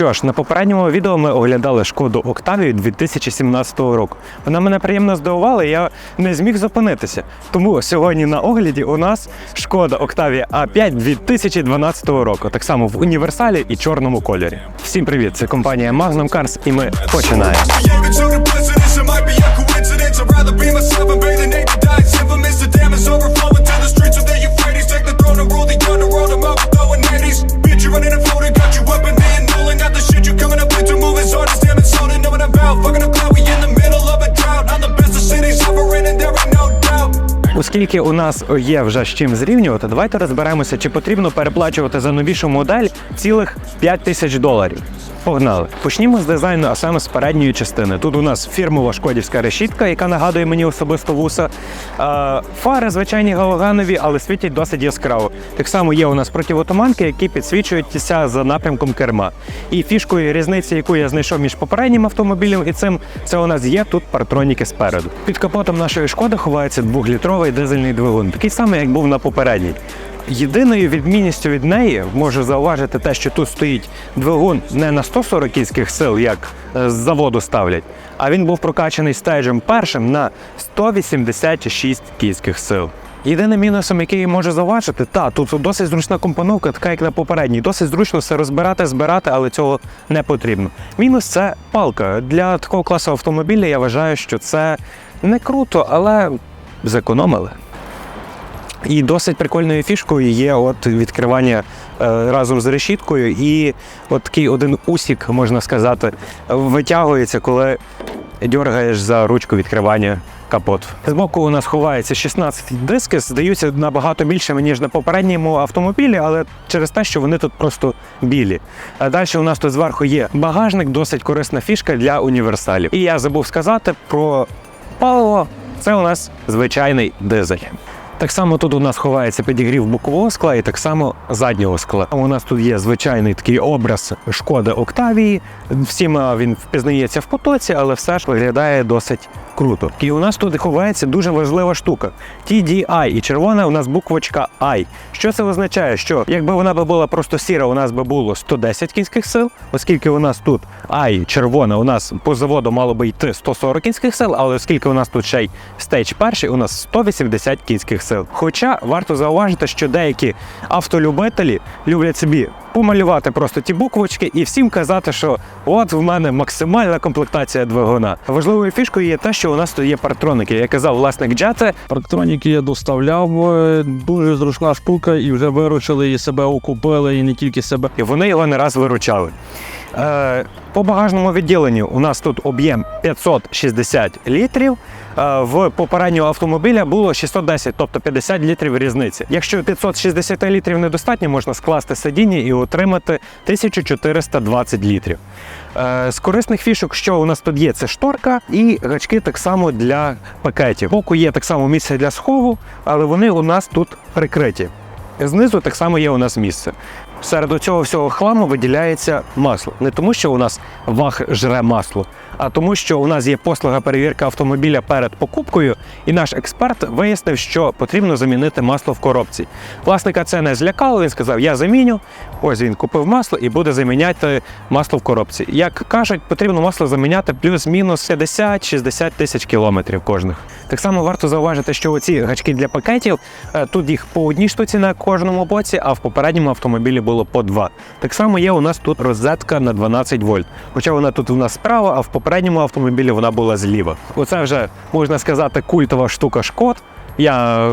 Що ж, на попередньому відео ми оглядали шкоду Октавію 2017 року. Вона мене приємно здивувала, я не зміг зупинитися. Тому сьогодні на огляді у нас шкода Октавія А5 2012 року, так само в універсалі і чорному кольорі. Всім привіт! Це компанія Magnum Cars і ми починаємо. Yeah, it's only precedence, it might be a coincidence. I'd rather be myself and bathe in nature, die infamous. The damn is overflowing to the streets of the Euphrates. Take the throne and rule the underworld. I'm out throwing 80s. Bitch, you're running a floating, the shit you coming up into moving hard as damn insulting. Know what I'm about, fucking a Оскільки у нас є вже з чим зрівнювати, давайте розберемося, чи потрібно переплачувати за новішу модель цілих 5 тисяч доларів. Погнали. Почнімо з дизайну, а саме з передньої частини. Тут у нас фірмова шкодівська решітка, яка нагадує мені особисто вуса. Фари звичайні галоганові, але світять досить яскраво. Так само є у нас противотуманки, які підсвічуються за напрямком керма. І фішкою різниці, яку я знайшов між попереднім автомобілем і цим, це у нас є тут партроніки спереду. Під капотом нашої шкоди ховається двохлітровий дизельний двигун, такий самий, як був на попередній. Єдиною відмінністю від неї можу зауважити те, що тут стоїть двигун не на 140 кінських сил, як е, з заводу ставлять, а він був прокачаний стейджем першим на 186 кінських сил. Єдиним мінусом, який можу зауважити, та тут досить зручна компоновка, така як на попередній. Досить зручно все розбирати, збирати, але цього не потрібно. Мінус це палка. Для такого класу автомобіля я вважаю, що це не круто, але зекономили. І досить прикольною фішкою є от відкривання е, разом з решіткою, і от такий один усік, можна сказати, витягується, коли дергаєш за ручку відкривання капот. Збоку у нас ховається 16 диски, здаються набагато більшими, ніж на попередньому автомобілі, але через те, що вони тут просто білі. А далі у нас тут зверху є багажник, досить корисна фішка для універсалів. І я забув сказати про паливо. Це у нас звичайний дизель. Так само тут у нас ховається підігрів бокового скла і так само заднього скла. У нас тут є звичайний такий образ шкоди Октавії. Всім він впізнається в потоці, але все ж виглядає досить круто. І у нас тут ховається дуже важлива штука. TDI і червона у нас буквочка I. Що це означає? Що якби вона була просто сіра, у нас би було 110 кінських сил, оскільки у нас тут I червона, у нас по заводу мало би йти 140 кінських сил, але оскільки у нас тут ще й стейдж перший, у нас 180 кінських сил. Хоча варто зауважити, що деякі автолюбителі люблять собі помалювати просто ті буквочки і всім казати, що от в мене максимальна комплектація двигуна. Важливою фішкою є те, що у нас тут є партроники. Я казав, власник джети Парктроніки я доставляв, дуже зручна штука, і вже виручили, і себе окупили, і не тільки себе. і вони його не раз виручали. Е, по багажному відділенню у нас тут об'єм 560 літрів. Е, в попереднього автомобіля було 610, тобто 50 літрів різниці. Якщо 560 літрів недостатньо, можна скласти сидіння і отримати 1420 літрів. Е, з корисних фішок, що у нас тут є, це шторка і гачки так само для пакетів. Боку є так само місце для схову, але вони у нас тут прикриті. Знизу так само є у нас місце. Серед цього всього хламу виділяється масло. Не тому, що у нас ваг жре масло, а тому, що у нас є послуга перевірки автомобіля перед покупкою, і наш експерт вияснив, що потрібно замінити масло в коробці. Власника це не злякало. Він сказав: Я заміню. Ось він купив масло і буде заміняти масло в коробці. Як кажуть, потрібно масло заміняти плюс-мінус 50-60 тисяч кілометрів кожних. Так само варто зауважити, що оці гачки для пакетів е, тут їх по одній штуці на кожному боці, а в попередньому автомобілі було по два. Так само є у нас тут розетка на 12 вольт. Хоча вона тут у нас справа, а в попередньому автомобілі вона була зліва. Оце вже можна сказати культова штука шкод. Я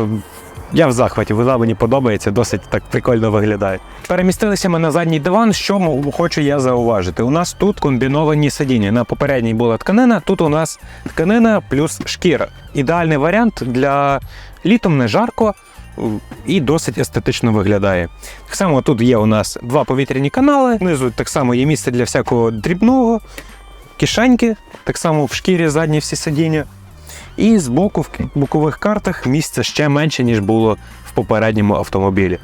я в захваті, вона мені подобається, досить так прикольно виглядає. Перемістилися ми на задній диван. Що хочу я зауважити? У нас тут комбіновані сидіння. На попередній була тканина, тут у нас тканина плюс шкіра. Ідеальний варіант для літом не жарко. І досить естетично виглядає. Так само тут є у нас два повітряні канали. Знизу так само є місце для всякого дрібного, кишеньки, так само в шкірі задні всі сидіння. І з боку в бокових картах місця ще менше, ніж було в попередньому автомобілі.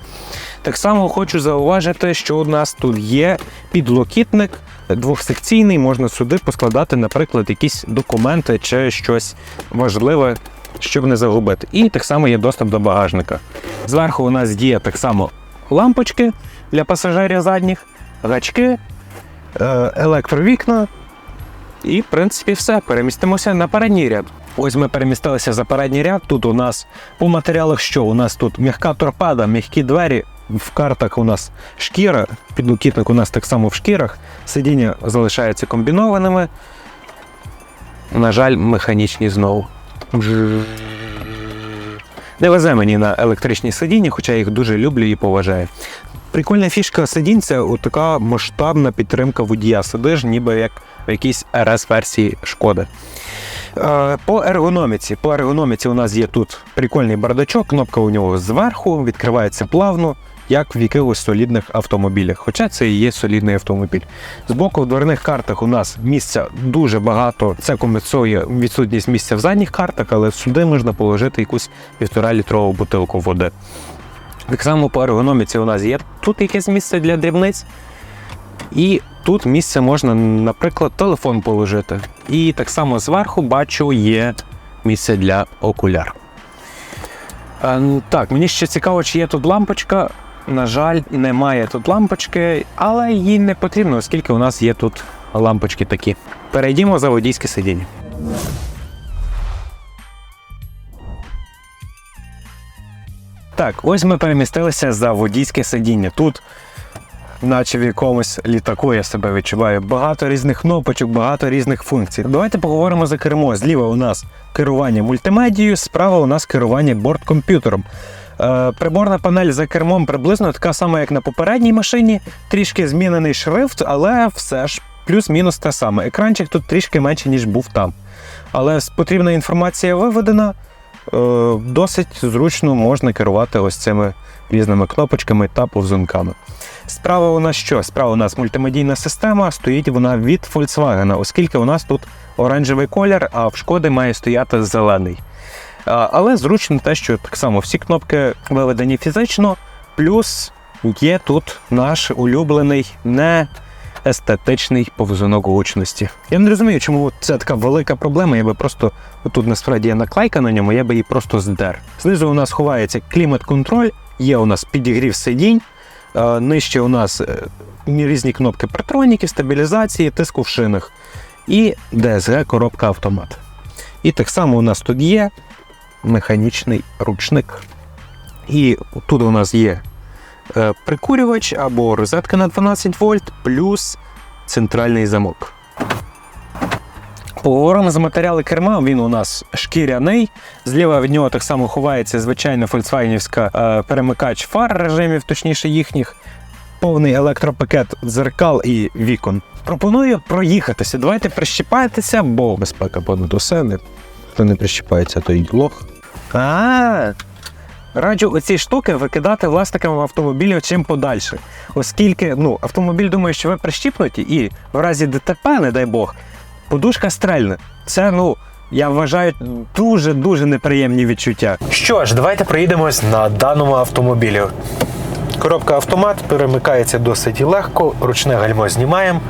Так само хочу зауважити, що у нас тут є підлокітник двохсекційний, можна сюди поскладати, наприклад, якісь документи чи щось важливе, щоб не загубити. І так само є доступ до багажника. Зверху у нас є так само лампочки для пасажирів задніх, гачки, е, електровікна. І, в принципі, все. Перемістимося на передній ряд. Ось ми перемістилися за передній ряд. Тут у нас по матеріалах що? У нас тут м'яка торпеда, м'які двері. В картах у нас шкіра, підлокітник у нас так само в шкірах. Сидіння залишаються комбінованими. На жаль, механічні знову. Не везе мені на електричні сидіння, хоча я їх дуже люблю і поважаю. Прикольна фішка сидінь це от така масштабна підтримка водія. Сидиш, ніби як в якійсь РС-версії шкоди. Е, По ергономіці. По ергономіці у нас є тут прикольний бардачок, кнопка у нього зверху, відкривається плавно, як в якихось солідних автомобілях. Хоча це і є солідний автомобіль. Збоку в дверних картах у нас місця дуже багато. Це компенсує відсутність місця в задніх картах, але сюди можна положити якусь півтора літрову бутилку води. Так само по ергономіці у нас є тут якесь місце для дрібниць. І тут місце можна, наприклад, телефон положити. І так само зверху бачу є місце для окуляр. Е, Так, мені ще цікаво, чи є тут лампочка. На жаль, немає тут лампочки, але їй не потрібно, оскільки у нас є тут лампочки такі. Перейдімо за водійське сидіння. Так, ось ми перемістилися за водійське сидіння. Тут наче в якомусь літаку я себе відчуваю. Багато різних кнопочок, багато різних функцій. Давайте поговоримо за кермо. Зліва у нас керування мультимедією, справа у нас керування борткомп'ютером. Е, приборна панель за кермом приблизно така сама, як на попередній машині, трішки змінений шрифт, але все ж плюс-мінус те саме. Екранчик тут трішки менше, ніж був там. Але потрібна інформація виведена. Е, досить зручно можна керувати ось цими різними кнопочками та повзунками. Справа у нас що? Справа у нас мультимедійна система, стоїть вона від Volkswagen, оскільки у нас тут оранжевий колір, а в шкоди має стояти зелений. Але зручно те, що так само всі кнопки виведені фізично, плюс є тут наш улюблений не естетичний повзунок гучності. Я не розумію, чому це така велика проблема. Я би просто тут насправді є наклейка на ньому, я би її просто здер. Знизу у нас ховається клімат-контроль, є у нас підігрів сидінь. Е, Нижче у нас е, різні кнопки партроніки, стабілізації, тиску в шинах і DSG коробка автомат. І так само у нас тут є механічний ручник. І тут у нас є прикурювач або розетка на 12 вольт, плюс центральний замок. Поговоримо за матеріали керма. Він у нас шкіряний. Зліва від нього так само ховається звичайна фольксвагенівська е, перемикач фар режимів, точніше їхніх. Повний електропакет дзеркал і вікон. Пропоную проїхатися. Давайте прищіпайтеся, бо безпека понад усе. Не, хто не прищіпається, той лох. А, Раджу оці штуки викидати власникам автомобілів чим подальше. Оскільки ну, автомобіль думає, що ви прищіпнуті, і в разі ДТП, не дай Бог, подушка стрельне. Це, ну, я вважаю, дуже-дуже неприємні відчуття. Що ж, давайте проїдемось на даному автомобілі. Коробка автомат перемикається досить легко, ручне гальмо знімаємо.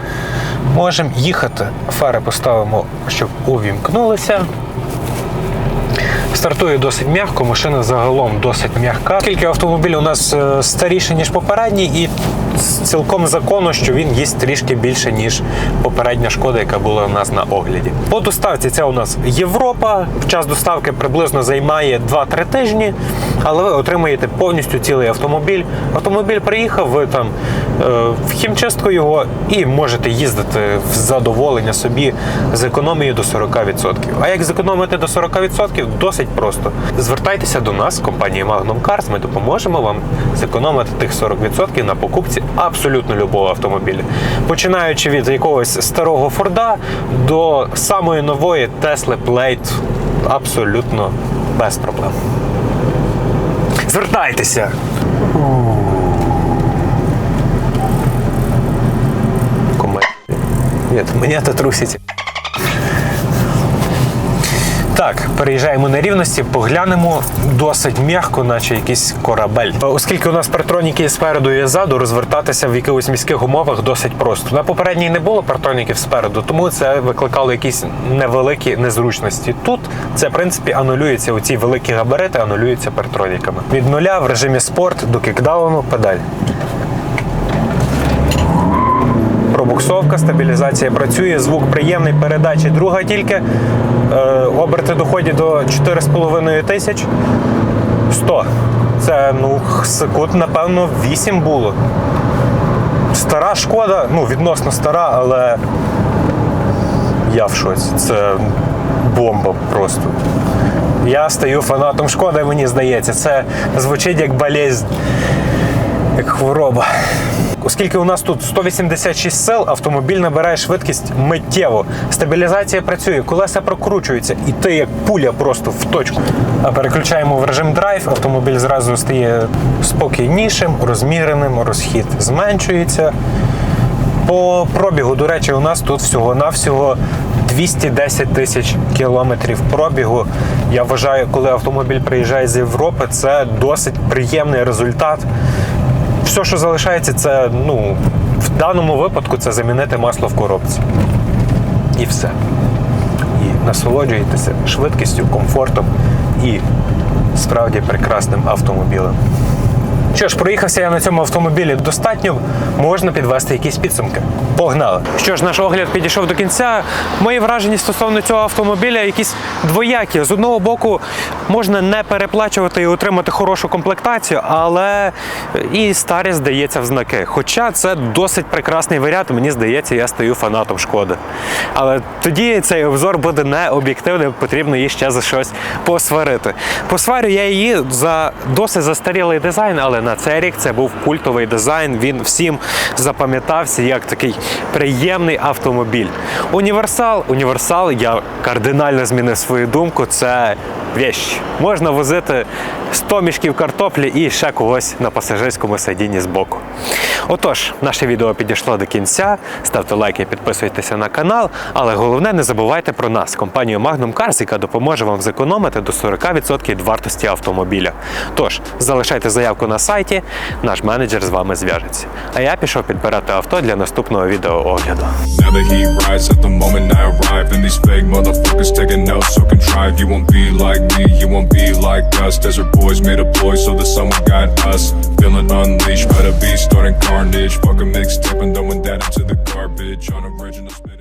Можемо їхати. Фари поставимо, щоб увімкнулися. Стартує досить м'яко, машина загалом досить м'яка. Оскільки автомобіль у нас е, старіший, ніж попередній, і цілком законно, що він їсть трішки більше, ніж попередня шкода, яка була у нас на огляді. По доставці це у нас Європа. Час доставки приблизно займає 2-3 тижні, але ви отримаєте повністю цілий автомобіль. Автомобіль приїхав, ви там е, в хімчистку його і можете їздити в задоволення собі з економією до 40%. А як зекономити до 40%? Досить просто. Звертайтеся до нас, компанії Magnum Cars, ми допоможемо вам зекономити тих 40% на покупці абсолютно любого автомобіля. Починаючи від якогось старого Форда до самої нової Tesla Plate абсолютно без проблем. Звертайтеся! Нет, мене це трусить. Так, переїжджаємо на рівності, поглянемо досить м'яко, наче якийсь корабель. Оскільки у нас партроніки спереду і ззаду, розвертатися в якихось міських умовах досить просто. На попередній не було партроніків спереду, тому це викликало якісь невеликі незручності. Тут це, в принципі, анулюється. Оці великі габарити анулюються партроніками. Від нуля в режимі спорт до кікдауну педаль. Пробуксовка, стабілізація працює, звук приємний, передачі друга тільки. Е, оберти доходять до 4,5 тисяч. 100. Це ну, секунд, напевно, 8 було. Стара шкода, ну, відносно стара, але я в шоці. Це бомба просто. Я стаю фанатом шкоди, мені здається. Це звучить як болезнь, як хвороба. Оскільки у нас тут 186 сил, автомобіль набирає швидкість миттєво. Стабілізація працює, колеса прокручуються, і ти як пуля просто в точку. А переключаємо в режим драйв, автомобіль зразу стає спокійнішим, розміреним, розхід зменшується. По пробігу, до речі, у нас тут всього-навсього 210 тисяч кілометрів пробігу. Я вважаю, коли автомобіль приїжджає з Європи, це досить приємний результат. Все, що залишається, це ну, в даному випадку це замінити масло в коробці. І все. І насолоджуєтеся швидкістю, комфортом і справді прекрасним автомобілем. Що ж, проїхався я на цьому автомобілі достатньо, можна підвести якісь підсумки. Погнали! Що ж, наш огляд підійшов до кінця. Мої враження стосовно цього автомобіля якісь двоякі. З одного боку, можна не переплачувати і отримати хорошу комплектацію, але і старість здається в знаки. Хоча це досить прекрасний варіант, мені здається, я стаю фанатом шкоди. Але тоді цей обзор буде не об'єктивним, потрібно її ще за щось посварити. Посварю я її за досить застарілий дизайн, але на цей рік це був культовий дизайн. Він всім запам'ятався як такий приємний автомобіль. Універсал, універсал, я кардинально змінив свою думку. Це вещь. Можна возити 100 мішків картоплі і ще когось на пасажирському сидінні збоку. Отож, наше відео підійшло до кінця. Ставте лайки, підписуйтеся на канал. Але головне, не забувайте про нас, компанію Magnum Cars, яка допоможе вам зекономити до 40% від вартості автомобіля. Тож, залишайте заявку на сайті, наш менеджер з вами зв'яжеться. А я пішов підбирати авто для наступного відеоогляду. The the Feeling unleashed, better be starting carnage Fuck a mixtape and throwing that into the garbage On original spin